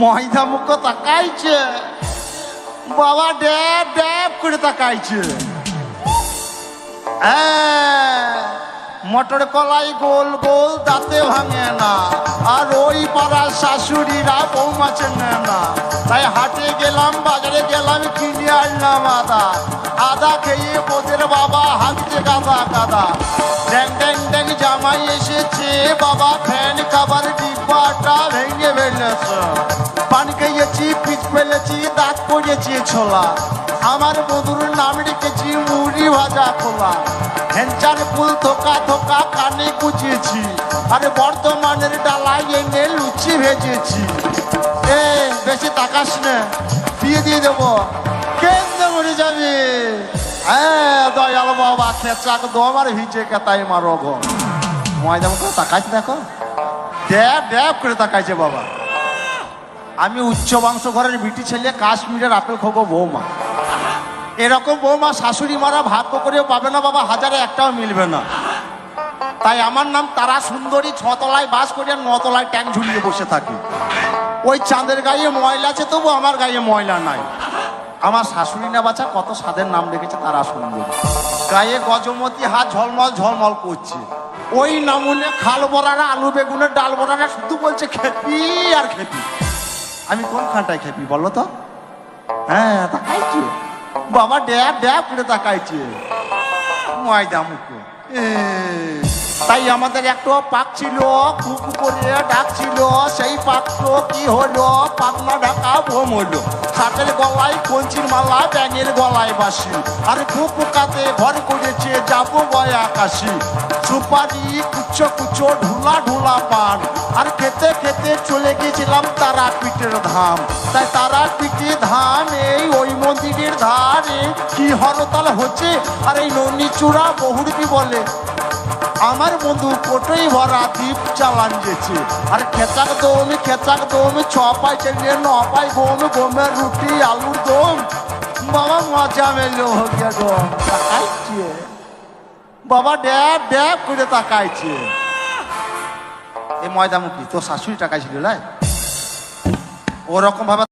ময়দা মুখ তাকাইছে। বাবা ড্যাব ড্যাব করে তাকাইছে। মটর কলাই গোল গোল দাঁতে ভাঙে না। আর ওই পাড়ার শাশুড়িরা বৌমা চেনে না। তাই হাটে গেলাম, বাজারে গেলাম, কিনে আনলাম আদা। আদা খেয়ে বোধের বাবা হাঁটছে গাদা গাদা ড্যাং ড্যাং ড্যাং জামাই এসেছে, বাবা ভেঙে ফেলেছে পান খেয়েছি পিচ ফেলেছি দাঁত পড়েছি ছোলা আমার মধুর নাম রেখেছি মুড়ি ভাজা খোলা হেনচার ফুল থোকা থোকা কানে কুচিয়েছি আরে বর্তমানের ডালায় এনে লুচি ভেজেছি এ বেশি তাকাস না দিয়ে দিয়ে দেবো কেন্দ্রে মরে যাবে হ্যাঁ দয়াল বাবা খেচাক দম আর ভিজে কেতাই মারো গো ময়দা তাকাইছে দেখো ড্যাব ড্যাব করে তাকাইছে বাবা। আমি উচ্চ বংশ ঘরের বিটি ছেলে, কাশ্মীরের আপেল খোবো বৌমা। এরকম বৌমা শাশুড়ি মারা ভাগ্য করেও পাবে না বাবা, হাজারে একটাও মিলবে না। তাই আমার নাম তারা সুন্দরী ছতলায় বাস করে আর নতলায় ট্যাঙ্ক ঝুলিয়ে বসে থাকি। ওই চাঁদের গায়ে ময়লা আছে, তবু আমার গায়ে ময়লা নাই। আমার শাশুড়ি না বাচ্চা কত স্বাদের নাম রেখেছে তারা সুন্দরী। গায়ে গজমতি হাত ঝলমল ঝলমল করছে। ওই নামুনে খাল বড়ারা আলু বেগুনের ডাল বড়ারা শুধু বলছে খেপি আর খেপি। আমি কোন খানটায় খেপি বলো তো? হ্যাঁ তাকাইছে। বাবা ড্যাব ড্যাব করে তাকাইছে। ময়দা মুখ। এ, তাই আমাদের একটু পাক ছিল খুব করে ডাক ছিল সেই পাকটো কি হলো? পাকনা ঢাকা বোম হলো খাটের গলায় কঞ্চির মালা, ব্যাঙের গলায় বাসি আর কুকাতে ঘর করেছে, যাব বয় আকাশি। সুপারি কুচো কুচো ঢুলা ঢুলা পান। আর খেতে খেতে চলে গেছিলাম তারা পিঠের ধাম। তাই তারা পিঠে ধাম এই ওই মন্দিরের ধারে। কি হরতাল হচ্ছে? আর এই নন্দি চূড়া বহুরবি বলে আমার বন্ধু কোটোই ভরা দ্বীপ চালান গেছে। আর খেচাক দম খেচাক দম ছ পাই চেলে ন পাই গম গমের রুটি, আলুর দম। বাবা মজা মেলো গিয়া দম তাকাইছে। বাবা ড্যাব ড্যাব করে তাকাইছে। এই ময়দামুখী, তোর শাশুড়ি টাকাইছিল লাই? ওরকম ভাবে